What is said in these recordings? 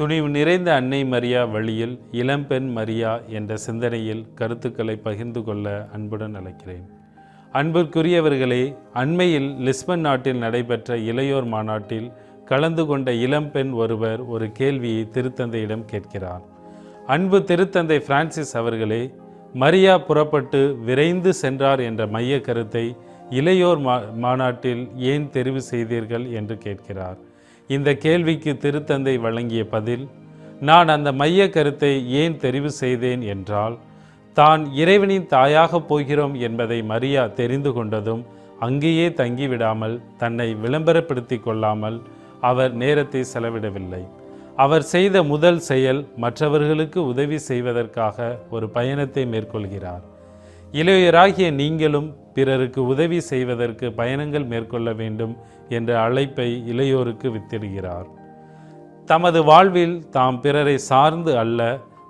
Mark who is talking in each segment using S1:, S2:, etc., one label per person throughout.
S1: துணிவு நிறைந்த அன்னை மரியா வழியில் இளம்பெண் மரியா என்ற சிந்தனையில் கருத்துக்களை பகிர்ந்து கொள்ள அன்புடன் அழைக்கிறேன். அன்பிற்குரியவர்களே அண்மையில் லிஸ்பன் நாட்டில் நடைபெற்ற இளையோர் மாநாட்டில் கலந்து கொண்ட இளம்பெண் ஒருவர் ஒரு கேள்வியை திருத்தந்தையிடம் கேட்கிறார். அன்பு திருத்தந்தை பிரான்சிஸ் அவர்களே மரியா புறப்பட்டு விரைந்து சென்றார் என்ற மைய கருத்தை இளையோர் மா மாநாட்டில் ஏன் தெரிவு செய்தீர்கள் என்று கேட்கிறார். இந்த கேள்விக்கு திருத்தந்தை வழங்கிய பதில் நான் அந்த மைய கருத்தை ஏன் தெரிவு செய்தேன் என்றால் தான் இறைவனின் தாயாக போகிறோம் என்பதை மரியா தெரிந்து கொண்டதும் அங்கேயே தங்கிவிடாமல் தன்னை விளம்பரப்படுத்தி கொள்ளாமல் அவர் நேரத்தை செலவிடவில்லை. அவர் செய்த முதல் செயல் மற்றவர்களுக்கு உதவி செய்வதற்காக ஒரு பயணத்தை மேற்கொள்கிறார். இளையராகிய நீங்களும் பிறருக்கு உதவி செய்வதற்கு பயணங்கள் மேற்கொள்ள வேண்டும் என்ற அழைப்பை இளையோருக்கு வித்திடுகிறார். தமது வாழ்வில் தாம் பிறரை சார்ந்து அல்ல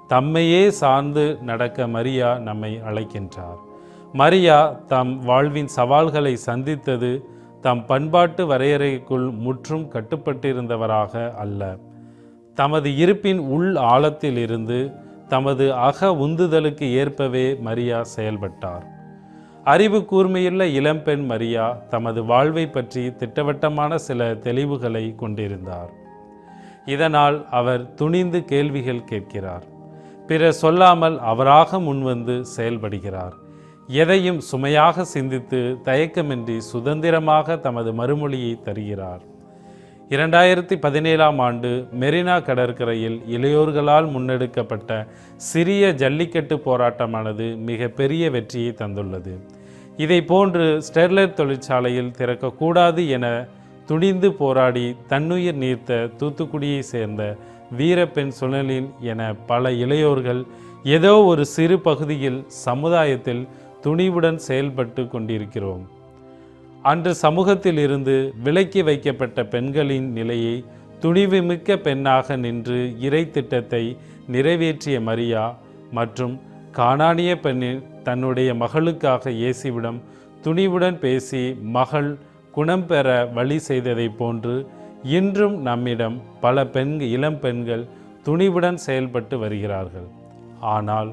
S1: தம்மையே சார்ந்து நடக்க மரியா நம்மை அழைக்கின்றார். மரியா தம் வாழ்வின் சவால்களை சந்தித்தது தம் பண்பாட்டு வரையறைக்குள் முற்றும் கட்டுப்பட்டிருந்தவராக அல்ல. தமது இருப்பின் உள் ஆழத்தில் இருந்து தமது அக உந்துதலுக்கு ஏற்பவே மரியா செயல்பட்டார். அறிவு கூர்மையுள்ள இளம்பெண் மரியா தமது வாழ்வை பற்றி திட்டவட்டமான சில தெளிவுகளை கொண்டிருந்தார். இதனால் அவர் துணிந்து கேள்விகள் கேட்கிறார். பிறர் சொல்லாமல் அவராக முன்வந்து செயல்படுகிறார். எதையும் சுமையாக சிந்தித்து தயக்கமின்றி சுதந்திரமாக தமது மறுமொழியை தருகிறார். இரண்டாயிரத்தி பதினேழாம் ஆண்டு மெரினா கடற்கரையில் இளையோர்களால் முன்னெடுக்கப்பட்ட சிறிய ஜல்லிக்கட்டு போராட்டமானது மிக பெரிய வெற்றியை தந்துள்ளது. இதை போன்று ஸ்டெர்லைட் தொழிற்சாலையில் திறக்கக்கூடாது என துணிந்து போராடி தன்னுயிர் நீர்த்த தூத்துக்குடியை சேர்ந்த வீரப்பெண் சுழலின் என பல இளையோர்கள் ஏதோ ஒரு சிறு பகுதியில் சமுதாயத்தில் துணிவுடன் செயல்பட்டு கொண்டிருக்கிறோம். அன்று சமூகத்தில் இருந்து விலக்கி வைக்கப்பட்ட பெண்களின் நிலையை துணிவுமிக்க பெண்ணாக நின்று இறை திட்டத்தை நிறைவேற்றிய மரியா மற்றும் காணானிய பெண்ணின் தன்னுடைய மகளுக்காக இயேசுவிடம் துணிவுடன் பேசி மகள் குணம் பெற வழி செய்ததைப் போன்று இன்றும் நம்மிடம் பல பெண் இளம் பெண்கள் துணிவுடன் செயல்பட்டு வருகிறார்கள். ஆனால்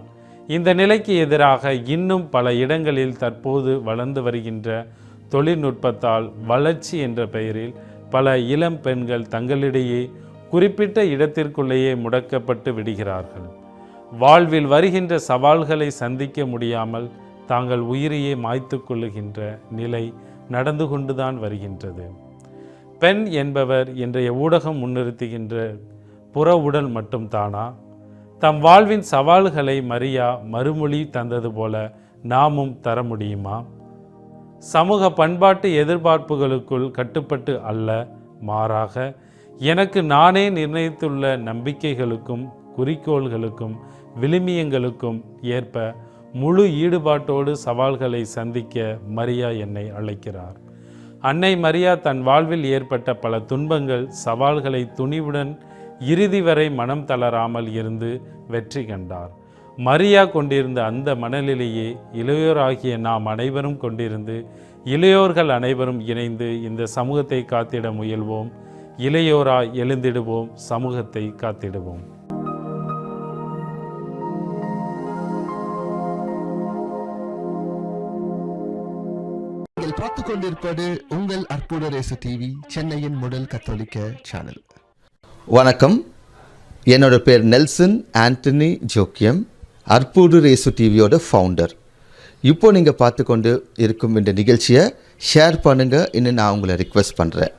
S1: இந்த நிலைக்கு எதிராக இன்னும் பல இடங்களில் தற்போது வளர்ந்து வருகின்ற தொழில்நுட்பத்தால் வளர்ச்சி என்ற பெயரில் பல இளம் பெண்கள் தங்களிடையே குறிப்பிட்ட இடத்திற்குள்ளேயே முடக்கப்பட்டு விடுகிறார்கள். வாழ்வில் வருகின்ற சவால்களை சந்திக்க முடியாமல் தாங்கள் உயிரையே மாய்த்து கொள்ளுகின்ற நிலை நடந்து கொண்டுதான் வருகின்றது. பெண் என்பவர் இன்றைய ஊடகம் முன்னிறுத்துகின்ற புற உடல் மட்டும் தானா தம் வாழ்வின் சவால்களை மரியா மறுமொழி தந்தது போல நாமும் தர முடியுமா? சமூக பண்பாட்டு எதிர்பார்ப்புகளுக்குள் கட்டுப்பட்டு அல்ல மாறாக எனக்கு நானே நிர்ணயித்துள்ள நம்பிக்கைகளுக்கும் குறிக்கோள்களுக்கும் விழுமியங்களுக்கும் ஏற்ப முழு ஈடுபாட்டோடு சவால்களை சந்திக்க மரியா என்னை அழைக்கிறார். அன்னை மரியா தன் வாழ்வில் ஏற்பட்ட பல துன்பங்கள் சவால்களை துணிவுடன் இறுதி வரை மனம் தளராமல் இருந்து வெற்றி கண்டார். மரியா கொண்டிருந்த அந்த மனநிலையே இளையோராகிய நாம் அனைவரும் கொண்டிருந்து இளையோர்கள் அனைவரும் இணைந்து இந்த சமூகத்தை காத்திட முயல்வோம். இளையோராய் எழுந்திடுவோம். சமூகத்தை காத்திடுவோம்.
S2: நீங்கள் பார்த்து கொண்டிருப்பது உங்கள் அற்புத ரேசு டிவி சென்னையின் முதல் கத்தோலிக்க சேனல்
S3: வணக்கம். என்னோட பேர் நெல்சன் ஆண்டனி ஜோக்கியம். அற்புடு ரேசு டிவியோட ஃபவுண்டர் இப்போ நீங்கள் பார்த்து கொண்டு இருக்கும் இந்த நிகழ்ச்சியை ஷேர் பண்ணுங்கள் இன்னும் நான் உங்களை ரிக்வெஸ்ட் பண்ணுறேன்